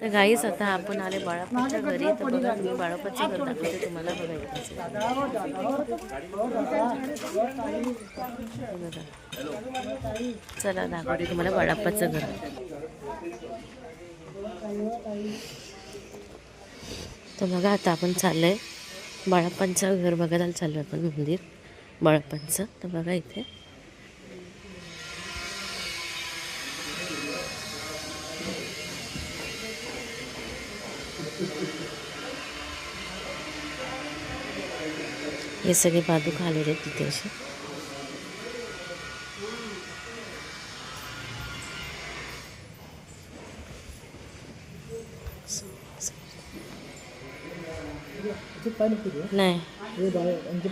तर गाईच आता आपण आले बाळापाच्या घरी. तर बघा तुम्ही बाळापाचं घर दाखवते तुम्हाला बघायचं चला दाखवते तुम्हाला बाळाप्पाचं घर. तर बघा आता आपण चाललं आहे बाळाप्पांचं घर बघायला चाललो आपण मंदिर बाळाप्पांचं. तर बघा इथे. हे सगळे बाजू खालेले आहेत तिथे असे. नाही.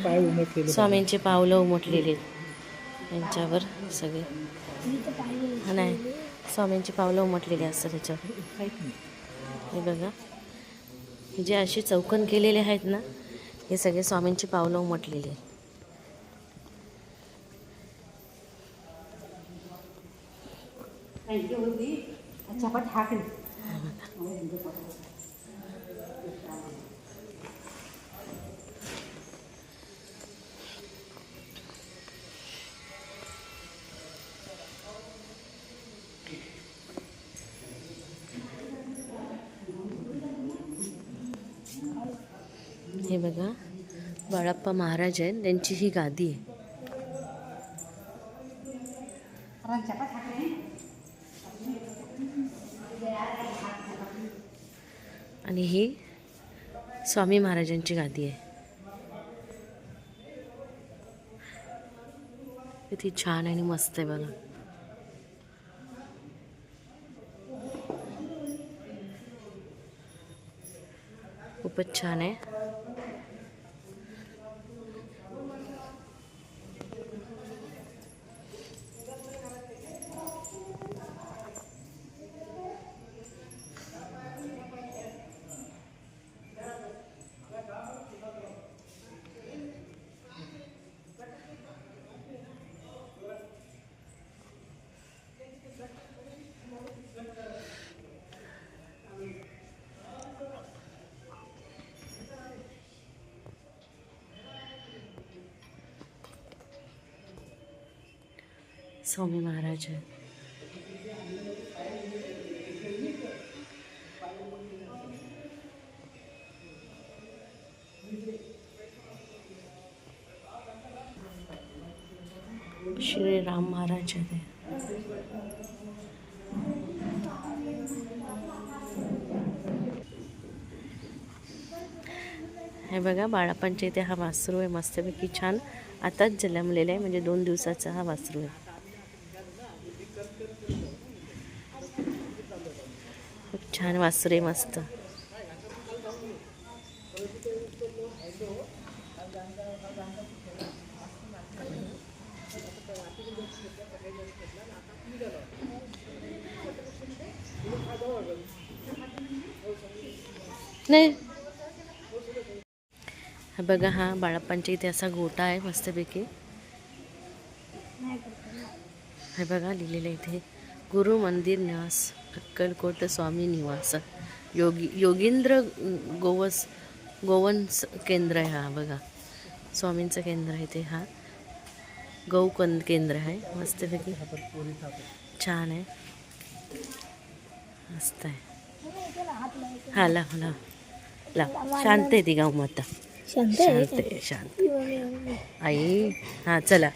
पाय उमटलेले स्वामींचे पावलं उमटलेले आहेत. यांच्यावर सगळे. हा, नाही. स्वामींची पावलं उमटलेली असतात त्याच्यावर. हे बघा. हे जे असे चौकन केलेले आहेत ना हे सगळे स्वामींची पावलं उमटलेली आहेत. हे बघा बाळाप्पा महाराज आहेत त्यांची ही गादी आहे. आणि ही स्वामी महाराजांची गादी आहे. किती छान आणि मस्त आहे बघा. खूपच छान आहे. स्वामी महाराज. आहे श्री राम महाराज आहे हे बघा बाळापांच्या इथे हा वासरू आहे. मस्तपैकी छान आताच जन्मलेला आहे. म्हणजे दोन दिवसाचा हा वासरू आहे. छान वासरे मस्त. नाही. बघा हा बाळाप्पांच्या इथे असा गोटा आहे मस्तपैकी. हे बघा लिहिलेलं आहे इथे. गुरु मंदिर निवास अक्कलकोट स्वामी निवास. योगी योगींद्र गोवस गोवंस केंद्र आहे हा बघा. स्वामींचं केंद्र आहे ते हा. गौकन केंद्र आहे. मस्तपैकी छान आहे. मस्त आहे. हा लाव लाव. लाव. शांत आहे ती गाव माता शांत आहे शांत आई हां चला.